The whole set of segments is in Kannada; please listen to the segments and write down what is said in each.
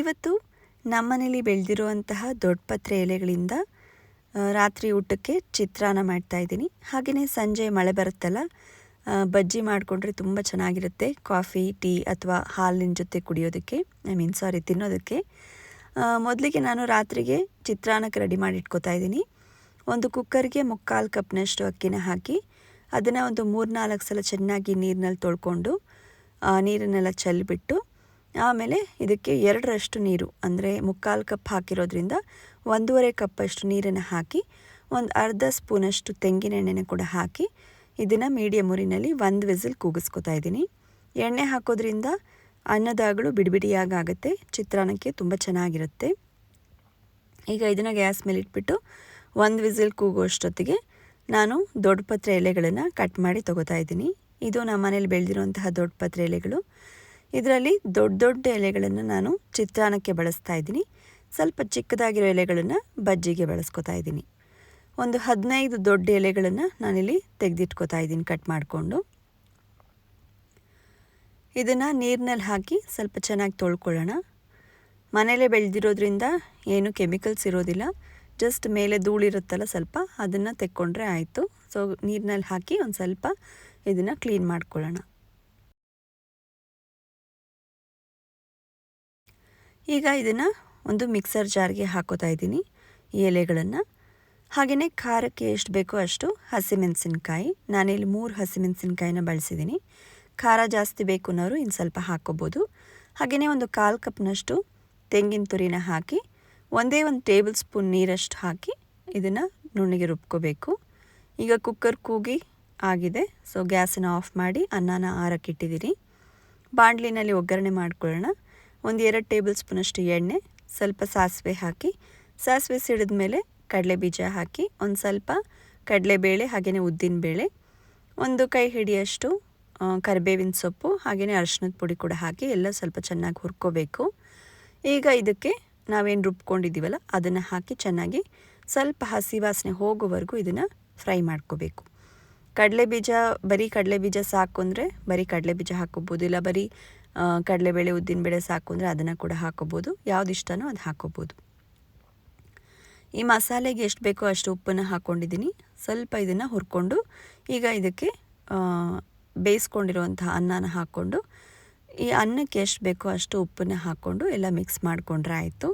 ಇವತ್ತು ನಮ್ಮನೇಲಿ ಬೆಳೆದಿರುವಂತಹ ದೊಡ್ಡಪತ್ರೆ ಎಲೆಗಳಿಂದ ರಾತ್ರಿ ಊಟಕ್ಕೆ ಚಿತ್ರಾನ್ನ ಮಾಡ್ತಾಯಿದ್ದೀನಿ ಹಾಗೆಯೇ ಸಂಜೆ ಮಳೆ ಬರುತ್ತಲ್ಲ ಬಜ್ಜಿ ಮಾಡಿಕೊಂಡ್ರೆ ತುಂಬ ಚೆನ್ನಾಗಿರುತ್ತೆ. ಕಾಫಿ, ಟೀ ಅಥವಾ ಹಾಲಿನ ಜೊತೆ ಕುಡಿಯೋದಕ್ಕೆ ಐ ಮೀನ್ ಸಾರಿ ತಿನ್ನೋದಕ್ಕೆ. ಮೊದಲಿಗೆ ನಾನು ರಾತ್ರಿಗೆ ಚಿತ್ರಾನ್ನಕ್ಕೆ ರೆಡಿ ಮಾಡಿ ಇಟ್ಕೋತಾ ಇದ್ದೀನಿ. ಒಂದು ಕುಕ್ಕರ್ಗೆ ಮುಕ್ಕಾಲು ಕಪ್ನಷ್ಟು ಅಕ್ಕಿನ ಹಾಕಿ, ಅದನ್ನು ಒಂದು ಮೂರು ನಾಲ್ಕು ಸಲ ಚೆನ್ನಾಗಿ ನೀರಿನಲ್ಲಿ ತೊಳ್ಕೊಂಡು ನೀರನ್ನೆಲ್ಲ ಚೆಲ್ಲಿಬಿಟ್ಟು ಆಮೇಲೆ ಇದಕ್ಕೆ ಎರಡರಷ್ಟು ನೀರು, ಅಂದರೆ ಮುಕ್ಕಾಲು ಕಪ್ ಹಾಕಿರೋದ್ರಿಂದ ಒಂದೂವರೆ ಕಪ್ಪಷ್ಟು ನೀರನ್ನು ಹಾಕಿ, ಒಂದು ಅರ್ಧ ಸ್ಪೂನಷ್ಟು ತೆಂಗಿನ ಎಣ್ಣೆನ ಕೂಡ ಹಾಕಿ ಇದನ್ನು ಮೀಡಿಯಮ್ ಉರಿನಲ್ಲಿ ಒಂದು ವಿಸಿಲ್ ಕೂಗಿಸ್ಕೊತಾ ಇದ್ದೀನಿ. ಎಣ್ಣೆ ಹಾಕೋದ್ರಿಂದ ಅನ್ನದಾಗಳು ಬಿಡಿಬಿಡಿಯಾಗುತ್ತೆ ಚಿತ್ರಾನ್ನಕ್ಕೆ ತುಂಬ ಚೆನ್ನಾಗಿರುತ್ತೆ. ಈಗ ಇದನ್ನು ಗ್ಯಾಸ್ ಮೇಲೆ ಇಟ್ಬಿಟ್ಟು ಒಂದು ವಿಸಿಲ್ ಕೂಗುವಷ್ಟೊತ್ತಿಗೆ ನಾನು ದೊಡ್ಡ ಪತ್ರೆ ಎಲೆಗಳನ್ನು ಕಟ್ ಮಾಡಿ ತೊಗೋತಾ ಇದ್ದೀನಿ. ಇದು ನಮ್ಮ ಮನೇಲಿ ಬೆಳೆದಿರುವಂತಹ ದೊಡ್ಡ ಪತ್ರೆ ಎಲೆಗಳು. ಇದರಲ್ಲಿ ದೊಡ್ಡ ದೊಡ್ಡ ಎಲೆಗಳನ್ನು ನಾನು ಚಿತ್ರಾನ್ನಕ್ಕೆ ಬಳಸ್ತಾ ಇದ್ದೀನಿ. ಸ್ವಲ್ಪ ಚಿಕ್ಕದಾಗಿರೋ ಎಲೆಗಳನ್ನು ಬಜ್ಜಿಗೆ ಬಳಸ್ಕೊತಾ ಇದ್ದೀನಿ. ಒಂದು ಹದಿನೈದು ದೊಡ್ಡ ಎಲೆಗಳನ್ನು ನಾನಿಲ್ಲಿ ತೆಗೆದಿಟ್ಕೋತಾ ಇದ್ದೀನಿ ಕಟ್ ಮಾಡಿಕೊಂಡು. ಇದನ್ನು ನೀರಿನಲ್ಲಿ ಹಾಕಿ ಸ್ವಲ್ಪ ಚೆನ್ನಾಗಿ ತೊಳ್ಕೊಳ್ಳೋಣ. ಮನೇಲೇ ಬೆಳೆದಿರೋದ್ರಿಂದ ಏನು ಕೆಮಿಕಲ್ಸ್ ಇರೋದಿಲ್ಲ. ಜಸ್ಟ್ ಮೇಲೆ ಧೂಳಿರುತ್ತಲ್ಲ ಸ್ವಲ್ಪ ಅದನ್ನು ತೆಕ್ಕೊಂಡ್ರೆ ಆಯಿತು. ಸೊ, ನೀರಿನಲ್ಲಿ ಹಾಕಿ ಒಂದು ಸ್ವಲ್ಪ ಇದನ್ನು ಕ್ಲೀನ್ ಮಾಡ್ಕೊಳ್ಳೋಣ. ಈಗ ಇದನ್ನು ಒಂದು ಮಿಕ್ಸರ್ ಜಾರ್ಗೆ ಹಾಕೋತಾ ಇದ್ದೀನಿ, ಈ ಎಲೆಗಳನ್ನು. ಹಾಗೆಯೇ ಖಾರಕ್ಕೆ ಎಷ್ಟು ಬೇಕೋ ಅಷ್ಟು ಹಸಿಮೆಣಸಿನ್ಕಾಯಿ, ನಾನಿಲ್ಲಿ ಮೂರು ಹಸಿಮೆಣಸಿನ್ಕಾಯಿನ ಬಳಸಿದ್ದೀನಿ. ಖಾರ ಜಾಸ್ತಿ ಬೇಕು ಅನ್ನೋರು ಇನ್ನು ಸ್ವಲ್ಪ ಹಾಕ್ಕೋಬೋದು ಹಾಗೆಯೇ ಒಂದು ಕಾಲು ಕಪ್ನಷ್ಟು ತೆಂಗಿನ ತುರಿನ ಹಾಕಿ, ಒಂದೇ ಒಂದು ಟೇಬಲ್ ಸ್ಪೂನ್ ನೀರಷ್ಟು ಹಾಕಿ ಇದನ್ನು ನುಣ್ಣಗೆ ರುಬ್ಕೋಬೇಕು. ಈಗ ಕುಕ್ಕರ್ ಕೂಗಿ ಆಗಿದೆ, ಸೊ ಗ್ಯಾಸನ್ನು ಆಫ್ ಮಾಡಿ ಅನ್ನನ ಆರಕ್ಕಿಟ್ಟಿದ್ದೀನಿ ಬಾಣಲಿನಲ್ಲಿ ಒಗ್ಗರಣೆ ಮಾಡ್ಕೊಳ್ಳೋಣ. ಒಂದು ಎರಡು ಟೇಬಲ್ ಸ್ಪೂನಷ್ಟು ಎಣ್ಣೆ, ಸ್ವಲ್ಪ ಸಾಸಿವೆ ಹಾಕಿ, ಸಾಸಿವೆ ಸಿಡಿದ ಮೇಲೆ ಕಡಲೆ ಬೀಜ ಹಾಕಿ, ಒಂದು ಸ್ವಲ್ಪ ಕಡಲೆಬೇಳೆ ಹಾಗೆಯೇ ಉದ್ದಿನಬೇಳೆ ಒಂದು ಕೈ ಹಿಡಿಯಷ್ಟು ಕರಿಬೇವಿನ ಸೊಪ್ಪು ಹಾಗೆಯೇ ಅರಶಿನದ ಪುಡಿ ಕೂಡ ಹಾಕಿ ಎಲ್ಲ ಸ್ವಲ್ಪ ಚೆನ್ನಾಗಿ ಹುರ್ಕೋಬೇಕು. ಈಗ ಇದಕ್ಕೆ ನಾವೇನು ರುಬ್ಕೊಂಡಿದ್ದೀವಲ್ಲ, ಅದನ್ನು ಹಾಕಿ ಚೆನ್ನಾಗಿ ಸ್ವಲ್ಪ ಹಸಿ ವಾಸನೆ ಹೋಗೋವರೆಗೂ ಇದನ್ನು ಫ್ರೈ ಮಾಡ್ಕೋಬೇಕು. ಕಡಲೆ ಬೀಜ, ಬರೀ ಕಡಲೆ ಬೀಜ ಸಾಕು ಅಂದರೆ ಬರೀ ಕಡಲೆ ಬೀಜ ಹಾಕೋಬೋದು ಇಲ್ಲ ಬರೀ ಕಡಲೆಬೇಳೆ, ಉದ್ದಿನಬೇಳೆ ಸಾಕು ಅಂದರೆ ಅದನ್ನು ಕೂಡ ಹಾಕೋಬೋದು. ಯಾವ್ದು ಇಷ್ಟನೋ ಅದು ಹಾಕೋಬೋದು. ಈ ಮಸಾಲೆಗೆ ಎಷ್ಟು ಬೇಕೋ ಅಷ್ಟು ಉಪ್ಪನ್ನು ಹಾಕ್ಕೊಂಡಿದ್ದೀನಿ ಸ್ವಲ್ಪ ಇದನ್ನು ಹುರ್ಕೊಂಡು ಈಗ ಇದಕ್ಕೆ ಬೇಯಿಸ್ಕೊಂಡಿರುವಂತಹ ಅನ್ನನ ಹಾಕ್ಕೊಂಡು ಈ ಅನ್ನಕ್ಕೆ ಎಷ್ಟು ಬೇಕೋ ಅಷ್ಟು ಉಪ್ಪನ್ನು ಹಾಕ್ಕೊಂಡು ಎಲ್ಲ ಮಿಕ್ಸ್ ಮಾಡಿಕೊಂಡ್ರೆ ಆಯಿತು.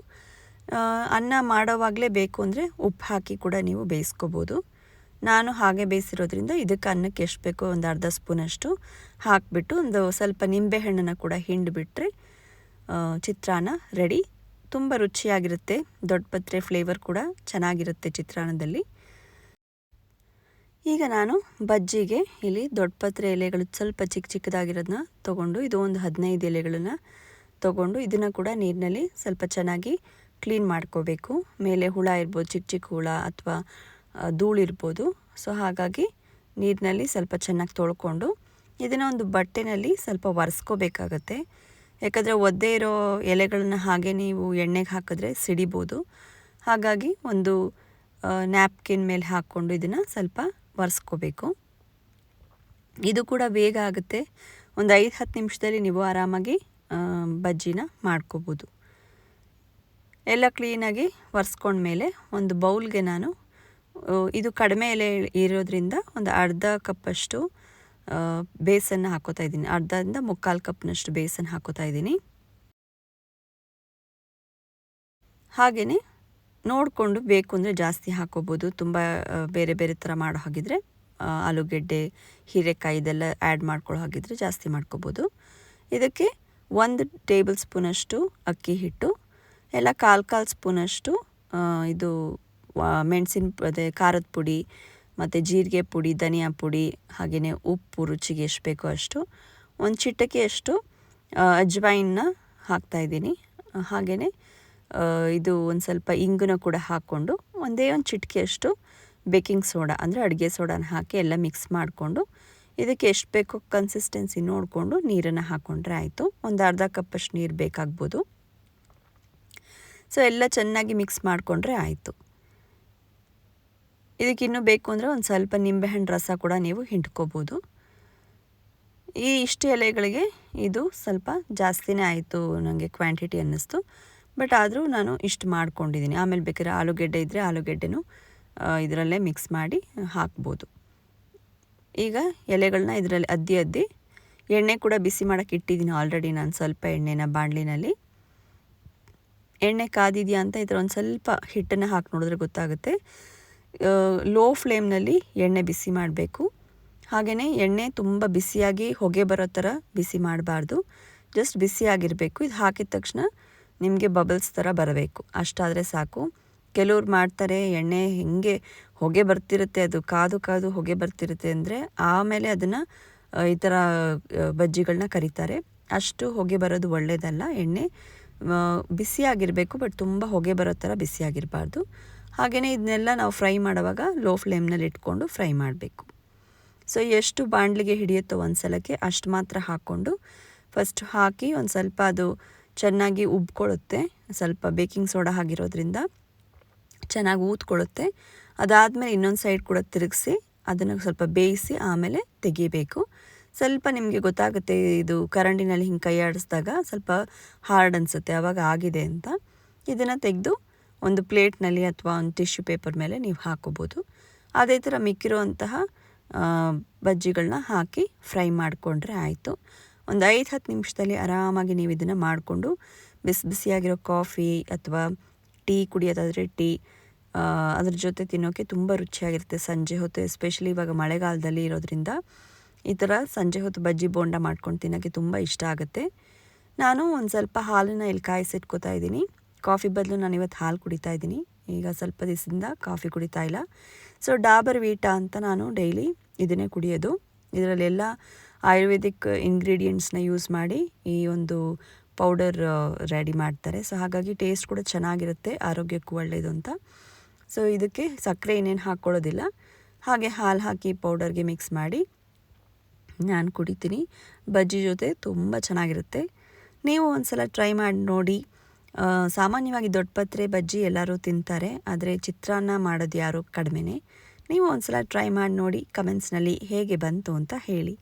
ಅನ್ನ ಮಾಡೋವಾಗಲೇ ಬೇಕು ಅಂದರೆ ಉಪ್ಪು ಹಾಕಿ ಕೂಡ ನೀವು ಬೇಯಿಸ್ಕೋಬೋದು. ನಾನು ಹಾಗೆ ಬೇಯಿಸಿರೋದ್ರಿಂದ ಇದಕ್ಕೆ ಅನ್ನಕ್ಕೆ ಎಷ್ಟು ಬೇಕೋ ಒಂದು ಅರ್ಧ ಸ್ಪೂನಷ್ಟು ಹಾಕಿಬಿಟ್ಟು ಒಂದು ಸ್ವಲ್ಪ ನಿಂಬೆಹಣ್ಣನ್ನು ಕೂಡ ಹಿಂಡಿಬಿಟ್ರೆ ಚಿತ್ರಾನ್ನ ರೆಡಿ ತುಂಬ ರುಚಿಯಾಗಿರುತ್ತೆ, ದೊಡ್ಡ ಪತ್ರೆ ಫ್ಲೇವರ್ ಕೂಡ ಚೆನ್ನಾಗಿರುತ್ತೆ ಚಿತ್ರಾನ್ನದಲ್ಲಿ. ಈಗ ನಾನು ಬಜ್ಜಿಗೆ ಇಲ್ಲಿ ದೊಡ್ಡ ಪತ್ರೆ ಎಲೆಗಳು ಸ್ವಲ್ಪ ಚಿಕ್ಕ ಚಿಕ್ಕದಾಗಿರೋದನ್ನ ತೊಗೊಂಡು ಇದು ಒಂದು ಹದಿನೈದು ಎಲೆಗಳನ್ನು ತೊಗೊಂಡು ಇದನ್ನು ಕೂಡ ನೀರಿನಲ್ಲಿ ಸ್ವಲ್ಪ ಚೆನ್ನಾಗಿ ಕ್ಲೀನ್ ಮಾಡ್ಕೋಬೇಕು. ಮೇಲೆ ಹುಳ ಇರ್ಬೋದು ಚಿಕ್ಕ ಚಿಕ್ಕ ಹುಳ ಅಥವಾ ಧೂಳಿರ್ಬೋದು. ಸೊ ಹಾಗಾಗಿ ನೀರಿನಲ್ಲಿ ಸ್ವಲ್ಪ ಚೆನ್ನಾಗಿ ತೊಳ್ಕೊಂಡು ಇದನ್ನು ಒಂದು ಬಟ್ಟೆನಲ್ಲಿ ಸ್ವಲ್ಪ ಒರೆಸ್ಕೋಬೇಕಾಗತ್ತೆ. ಯಾಕಂದರೆ ಒದ್ದೆ ಇರೋ ಎಲೆಗಳನ್ನ ಹಾಗೆ ನೀವು ಎಣ್ಣೆಗೆ ಹಾಕಿದ್ರೆ ಸಿಡಿಬೋದು. ಹಾಗಾಗಿ ಒಂದು ನ್ಯಾಪ್ಕಿನ್ ಮೇಲೆ ಹಾಕ್ಕೊಂಡು ಇದನ್ನು ಸ್ವಲ್ಪ ಒರೆಸ್ಕೋಬೇಕು. ಇದು ಕೂಡ ಬೇಗ ಆಗುತ್ತೆ. ಒಂದು ಐದು, ಹತ್ತು ನಿಮಿಷದಲ್ಲಿ ನೀವು ಆರಾಮಾಗಿ ಬಜ್ಜಿನ ಮಾಡ್ಕೋಬೋದು. ಎಲ್ಲ ಕ್ಲೀನಾಗಿ ಒರೆಸ್ಕೊಂಡ್ಮೇಲೆ ಒಂದು ಬೌಲ್ಗೆ ನಾನು ಇದು ಕಡಿಮೆ ಎಲೆ ಇರೋದ್ರಿಂದ ಒಂದು ಅರ್ಧ ಕಪ್ಪಷ್ಟು ಬೇಸನ್ನು ಹಾಕೋತಾ ಇದ್ದೀನಿ. ಅರ್ಧದಿಂದ ಮುಕ್ಕಾಲು ಕಪ್ನಷ್ಟು ಬೇಸನ್ನು ಹಾಕೋತಾ ಇದ್ದೀನಿ. ಹಾಗೆಯೇ ನೋಡಿಕೊಂಡು ಬೇಕು ಅಂದರೆ ಜಾಸ್ತಿ ಹಾಕೋಬೋದು. ತುಂಬ ಬೇರೆ ಬೇರೆ ಥರ ಮಾಡೋ ಹಾಗಿದ್ರೆ ಆಲೂಗೆಡ್ಡೆ, ಹೀರೆಕಾಯಿ ಇದೆಲ್ಲ ಆ್ಯಡ್ ಮಾಡ್ಕೊಳ್ಳೋ ಹಾಗಿದ್ರೆ ಜಾಸ್ತಿ ಮಾಡ್ಕೋಬೋದು. ಇದಕ್ಕೆ ಒಂದು ಟೇಬಲ್ ಸ್ಪೂನಷ್ಟು ಅಕ್ಕಿ ಹಿಟ್ಟು, ಎಲ್ಲ ಕಾಲು ಕಾಲು ಸ್ಪೂನಷ್ಟು ಇದು ಮೆಣಸಿನ ಅದೇ ಖಾರದ ಪುಡಿ ಮತ್ತು ಜೀರಿಗೆ ಪುಡಿ, ಧನಿಯಾ ಪುಡಿ ಹಾಗೆಯೇ ಉಪ್ಪು, ರುಚಿಗೆ ಎಷ್ಟು ಬೇಕೋ ಅಷ್ಟು. ಒಂದು ಚಿಟಕಿಯಷ್ಟು ಅಜ್ವೈನ್ನ ಹಾಕ್ತಾಯಿದ್ದೀನಿ ಹಾಗೆಯೇ ಇದು ಒಂದು ಸ್ವಲ್ಪ ಇಂಗುನ ಕೂಡ ಹಾಕ್ಕೊಂಡು ಒಂದೇ ಒಂದು ಚಿಟಿಕೆಯಷ್ಟು ಬೇಕಿಂಗ್ ಸೋಡಾ, ಅಂದರೆ ಅಡುಗೆ ಸೋಡಾನ ಹಾಕಿ ಎಲ್ಲ ಮಿಕ್ಸ್ ಮಾಡಿಕೊಂಡು ಇದಕ್ಕೆ ಎಷ್ಟು ಬೇಕೋ ಕನ್ಸಿಸ್ಟೆನ್ಸಿ ನೋಡಿಕೊಂಡು ನೀರನ್ನು ಹಾಕ್ಕೊಂಡ್ರೆ ಆಯಿತು. ಒಂದು ಅರ್ಧ ಕಪ್ಪಷ್ಟು ನೀರು ಬೇಕಾಗ್ಬೋದು. ಸೊ ಎಲ್ಲ ಚೆನ್ನಾಗಿ ಮಿಕ್ಸ್ ಮಾಡಿಕೊಂಡ್ರೆ ಆಯಿತು. ಇದಕ್ಕೆ ಇನ್ನೂ ಬೇಕು ಅಂದರೆ ಒಂದು ಸ್ವಲ್ಪ ನಿಂಬೆಹಣ್ಣು ರಸ ಕೂಡ ನೀವು ಹಿಂಡ್ಕೋಬೋದು. ಈ ಇಷ್ಟು ಎಲೆಗಳಿಗೆ ಇದು ಸ್ವಲ್ಪ ಜಾಸ್ತಿನೇ ಆಯಿತು ನನಗೆ ಕ್ವಾಂಟಿಟಿ ಅನ್ನಿಸ್ತು. ಬಟ್ ಆದರೂ ನಾನು ಇಷ್ಟು ಮಾಡ್ಕೊಂಡಿದ್ದೀನಿ. ಆಮೇಲೆ ಬೇಕಾದ್ರೆ ಆಲೂಗೆಡ್ಡೆ ಇದ್ದರೆ ಆಲೂಗೆಡ್ಡೆನೂ ಇದರಲ್ಲೇ ಮಿಕ್ಸ್ ಮಾಡಿ ಹಾಕ್ಬೋದು. ಈಗ ಎಲೆಗಳನ್ನ ಇದರಲ್ಲಿ ಅದ್ದಿ ಅದ್ದಿ ಎಣ್ಣೆ ಕೂಡ ಬಿಸಿ ಮಾಡೋಕ್ಕೆ ಇಟ್ಟಿದ್ದೀನಿ ಆಲ್ರೆಡಿ ನಾನು ಸ್ವಲ್ಪ ಎಣ್ಣೆನ ಬಾಣಲಿನಲ್ಲಿ. ಎಣ್ಣೆ ಕಾದಿದೆಯಾ ಅಂತ ಇದರ ಒಂದು ಸ್ವಲ್ಪ ಹಿಟ್ಟನ್ನು ಹಾಕಿ ನೋಡಿದ್ರೆ ಗೊತ್ತಾಗುತ್ತೆ. ಲೋ ಫ್ಲೇಮ್ನಲ್ಲಿ ಎಣ್ಣೆ ಬಿಸಿ ಮಾಡಬೇಕು. ಹಾಗೆಯೇ ಎಣ್ಣೆ ತುಂಬ ಬಿಸಿಯಾಗಿ ಹೊಗೆ ಬರೋ ಥರ ಬಿಸಿ ಮಾಡಬಾರ್ದು. ಜಸ್ಟ್ ಬಿಸಿಯಾಗಿರಬೇಕು. ಇದು ಹಾಕಿದ ತಕ್ಷಣ ನಿಮಗೆ ಬಬಲ್ಸ್ ಥರ ಬರಬೇಕು. ಅಷ್ಟಾದರೆ ಸಾಕು. ಕೆಲವ್ರು ಮಾಡ್ತಾರೆ, ಎಣ್ಣೆ ಹೆಂಗೆ ಹೊಗೆ ಬರ್ತಿರುತ್ತೆ, ಅದು ಕಾದು ಕಾದು ಹೊಗೆ ಬರ್ತಿರುತ್ತೆ ಅಂದರೆ ಆಮೇಲೆ ಅದನ್ನು ಈ ಥರ ಬಜ್ಜಿಗಳನ್ನ ಕರೀತಾರೆ. ಅಷ್ಟು ಹೊಗೆ ಬರೋದು ಒಳ್ಳೆಯದಲ್ಲ ಎಣ್ಣೆ ಬಿಸಿಯಾಗಿರಬೇಕು, ಬಟ್ ತುಂಬ ಹೊಗೆ ಬರೋ ಥರ ಬಿಸಿಯಾಗಿರಬಾರ್ದು. ಹಾಗೆಯೇ ಇದನ್ನೆಲ್ಲ ನಾವು ಫ್ರೈ ಮಾಡುವಾಗ ಲೋ ಫ್ಲೇಮ್ನಲ್ಲಿ ಇಟ್ಕೊಂಡು ಫ್ರೈ ಮಾಡಬೇಕು. ಸೊ, ಎಷ್ಟು ಬಾಣಲಿಗೆ ಹಿಡಿಯುತ್ತೋ ಒಂದು ಸಲಕ್ಕೆ ಅಷ್ಟು ಮಾತ್ರ ಹಾಕ್ಕೊಂಡು ಫಸ್ಟ್ ಹಾಕಿ ಒಂದು ಸ್ವಲ್ಪ ಅದು ಚೆನ್ನಾಗಿ ಉಬ್ಕೊಳ್ಳುತ್ತೆ. ಸ್ವಲ್ಪ ಬೇಕಿಂಗ್ ಸೋಡಾ ಆಗಿರೋದ್ರಿಂದ ಚೆನ್ನಾಗಿ ಊದ್ಕೊಳ್ಳುತ್ತೆ. ಅದಾದಮೇಲೆ ಇನ್ನೊಂದು ಸೈಡ್ ಕೂಡ ತಿರುಗಿಸಿ ಅದನ್ನು ಸ್ವಲ್ಪ ಬೇಯಿಸಿ ಆಮೇಲೆ ತೆಗಿಬೇಕು. ಸ್ವಲ್ಪ ನಿಮಗೆ ಗೊತ್ತಾಗುತ್ತೆ ಇದು ಕರಂಡಿನಲ್ಲಿ ಹಿಂಗೆ ಕೈ ಆಡಿಸಿದಾಗ ಸ್ವಲ್ಪ ಹಾರ್ಡ್ ಅನಿಸುತ್ತೆ ಆವಾಗ ಆಗಿದೆ ಅಂತ. ಇದನ್ನು ತೆಗೆದು ಒಂದು ಪ್ಲೇಟ್ನಲ್ಲಿ ಅಥವಾ ಒಂದು ಟಿಶ್ಯೂ ಪೇಪರ್ ಮೇಲೆ ನೀವು ಹಾಕೋಬೋದು. ಅದೇ ಥರ ಮಿಕ್ಕಿರುವಂತಹ ಬಜ್ಜಿಗಳನ್ನ ಹಾಕಿ ಫ್ರೈ ಮಾಡಿಕೊಂಡ್ರೆ ಆಯಿತು. ಒಂದು ಐದು ಹತ್ತು ನಿಮಿಷದಲ್ಲಿ ಆರಾಮಾಗಿ ನೀವು ಇದನ್ನು ಮಾಡಿಕೊಂಡು, ಬಿಸಿ ಬಿಸಿಯಾಗಿರೋ ಕಾಫಿ ಅಥವಾ ಟೀ ಕುಡಿಯೋದಾದರೆ ಟೀ ಅದ್ರ ಜೊತೆ ತಿನ್ನೋಕ್ಕೆ ತುಂಬ ರುಚಿಯಾಗಿರುತ್ತೆ ಸಂಜೆ ಹೊತ್ತು ಎಸ್ಪೆಷಲಿ ಇವಾಗ ಮಳೆಗಾಲದಲ್ಲಿ ಇರೋದ್ರಿಂದ. ಈ ಥರ ಸಂಜೆ ಹೊತ್ತು ಬಜ್ಜಿ ಬೋಂಡ ಮಾಡ್ಕೊಂಡು ತಿನ್ನೋಕ್ಕೆ ತುಂಬ ಇಷ್ಟ ಆಗುತ್ತೆ. ನಾನು ಒಂದು ಸ್ವಲ್ಪ ಹಾಲನ್ನು ಇಲ್ಲಿ ಕಾಯಿಸಿಟ್ಕೋತಾ ಇದ್ದೀನಿ. ಕಾಫಿ ಬದಲು ನಾನು ಇವತ್ತು ಹಾಲು ಕುಡಿತಾ ಇದ್ದೀನಿ. ಈಗ ಸ್ವಲ್ಪ ದಿವಸದಿಂದ ಕಾಫಿ ಕುಡಿತಾ ಇಲ್ಲ. ಸೊ ಡಾಬರ್ ವೀಟಾ ಅಂತ ನಾನು ಡೈಲಿ ಇದನ್ನೇ ಕುಡಿಯೋದು. ಇದರಲ್ಲೆಲ್ಲ ಆಯುರ್ವೇದಿಕ್ ಇಂಗ್ರೀಡಿಯೆಂಟ್ಸ್ನ ಯೂಸ್ ಮಾಡಿ ಈ ಒಂದು ಪೌಡರ್ ರೆಡಿ ಮಾಡ್ತಾರೆ. ಸೊ ಹಾಗಾಗಿ ಟೇಸ್ಟ್ ಕೂಡ ಚೆನ್ನಾಗಿರುತ್ತೆ. ಆರೋಗ್ಯಕ್ಕೂ ಒಳ್ಳೆಯದು ಅಂತ. ಸೊ ಇದಕ್ಕೆ ಸಕ್ಕರೆ ಏನೇನು ಹಾಕ್ಕೊಳ್ಳೋದಿಲ್ಲ. ಹಾಗೆ ಹಾಲು ಹಾಕಿ ಪೌಡರ್ಗೆ ಮಿಕ್ಸ್ ಮಾಡಿ ನಾನು ಕುಡಿತೀನಿ. ಬಜ್ಜಿ ಜೊತೆ ತುಂಬ ಚೆನ್ನಾಗಿರುತ್ತೆ. ನೀವು ಒಂದು ಸಲ ಟ್ರೈ ಮಾಡಿ ನೋಡಿ. ಸಾಮಾನ್ಯವಾಗಿ ದೊಡ್ಡಪತ್ರೆ ಬಜ್ಜಿ ಎಲ್ಲರೂ ತಿಂತಾರೆ. ಆದರೆ ಚಿತ್ರಾನ್ನ ಮಾಡೋದು ಯಾರು ಕಡಿಮೆನೇ? ನೀವು ಒಂದು ಸಲ ಟ್ರೈ ಮಾಡಿ ನೋಡಿ, ಕಮೆಂಟ್ಸ್ನಲ್ಲಿ ಹೇಗೆ ಬಂತು ಅಂತ ಹೇಳಿ.